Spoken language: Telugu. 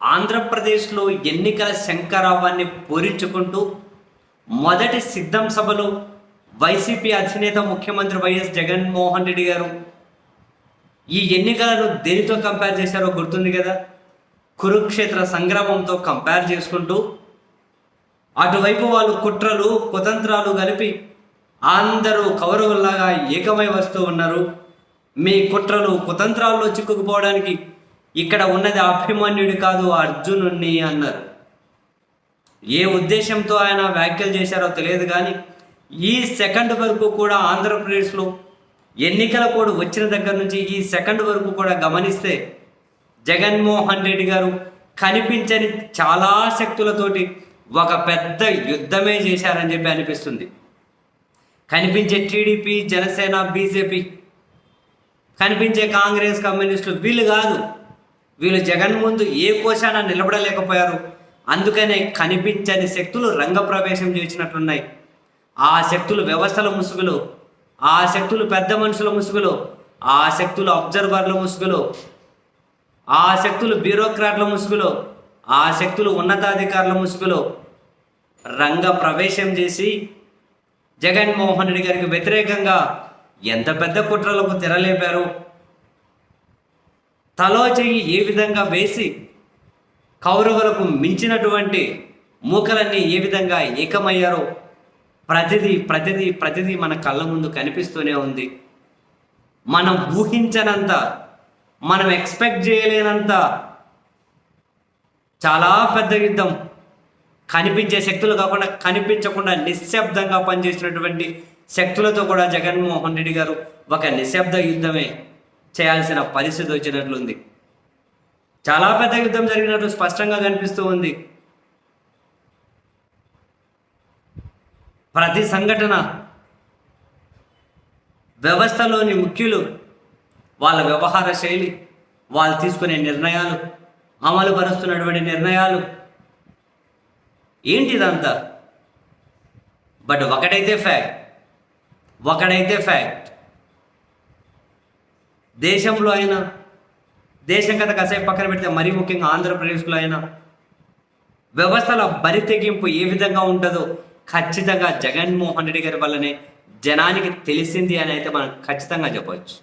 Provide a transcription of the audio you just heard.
ఆంధ్రప్రదేశ్లో ఎన్నికల శంకరావాన్ని పూరించుకుంటూ మొదటి సిద్ధం సభలో వైసీపీ అధినేత ముఖ్యమంత్రి వైఎస్ జగన్మోహన్ రెడ్డి గారు ఈ ఎన్నికలను దేనితో కంపేర్ చేశారో గుర్తుంది కదా? కురుక్షేత్ర సంగ్రామంతో కంపేర్ చేసుకుంటూ అటువైపు వాళ్ళు కుట్రలు కుతంత్రాలు కలిపి అందరూ కౌరవుల్లాగా ఏకమై వస్తూ ఉన్నారు. మీ కుట్రలు కుతంత్రాల్లో చిక్కుకుపోవడానికి ఇక్కడ ఉన్నది అభిమన్యుడు కాదు అర్జునుణ్ణి అన్నారు. ఏ ఉద్దేశంతో ఆయన వ్యాఖ్యలు చేశారో తెలియదు కానీ ఈ సెకండ్ వరకు కూడా ఆంధ్రప్రదేశ్లో ఎన్నికల కోడ్ వచ్చిన దగ్గర నుంచి ఈ సెకండ్ వరకు కూడా గమనిస్తే జగన్మోహన్ రెడ్డి గారు కనిపించని చాలా శక్తులతోటి ఒక పెద్ద యుద్ధమే చేశారని చెప్పి అనిపిస్తుంది. కనిపించే టీడీపీ జనసేన బీజేపీ కనిపించే కాంగ్రెస్ కమ్యూనిస్టులు వీళ్ళు కాదు. వీళ్ళు జగన్ ముందు ఏ కోశాన నిలబడలేకపోయారు. అందుకనే కనిపించని శక్తులు రంగప్రవేశం చేసినట్లున్నాయి ఆ శక్తులు వ్యవస్థల ముసుగులో ఆ శక్తులు పెద్ద మనుషుల ముసుగులో ఆ శక్తులు అబ్జర్వర్ల ముసుగులో ఆ శక్తులు బ్యూరోక్రాట్ల ముసుగులో ఆ శక్తులు ఉన్నతాధికారుల ముసుగులో రంగ ప్రవేశం చేసి జగన్మోహన్ రెడ్డి గారికి వ్యతిరేకంగా ఎంత పెద్ద కుట్రలకు తెరలేపారు. తలో చెయ్యి ఏ విధంగా వేసి కౌరవులకు మించినటువంటి మూకలన్నీ ఏ విధంగా ఏకమయ్యారో ప్రతిదీ ప్రతిదీ ప్రతిదీ మన కళ్ళ ముందు కనిపిస్తూనే ఉంది. మనం ఊహించనంత మనం ఎక్స్పెక్ట్ చేయలేనంత చాలా పెద్ద యుద్ధం. కనిపించే శక్తులు కాకుండా కనిపించకుండా నిశ్శబ్దంగా పనిచేసినటువంటి శక్తులతో కూడా జగన్మోహన్ రెడ్డి గారు ఒక నిశ్శబ్ద యుద్ధమే. చేయాల్సిన పరిస్థితి వచ్చినట్లుంది చాలా పెద్ద యుద్ధం జరిగినట్లు స్పష్టంగా కనిపిస్తూ ఉంది. ప్రతి సంఘటన వ్యవస్థలోని ముఖ్యులు వాళ్ళ వ్యవహార శైలి వాళ్ళు తీసుకునే నిర్ణయాలు అమలు పరుస్తున్నటువంటి నిర్ణయాలు. ఏంటి ఇదంతా? బట్ ఒకటైతే ఫ్యాక్ట్. ఒకడైతే ఫ్యాక్ట్. దేశంలో అయినా దేశం కథ కాసేపు పక్కన పెడితే మరీ ముఖ్యంగా ఆంధ్రప్రదేశ్లో అయినా వ్యవస్థల బరి తెగింపు ఏ విధంగా ఉంటుందో ఖచ్చితంగా జగన్మోహన్ రెడ్డి గారి వల్లనే జనానికి తెలిసింది అని అయితే మనం ఖచ్చితంగా చెప్పవచ్చు.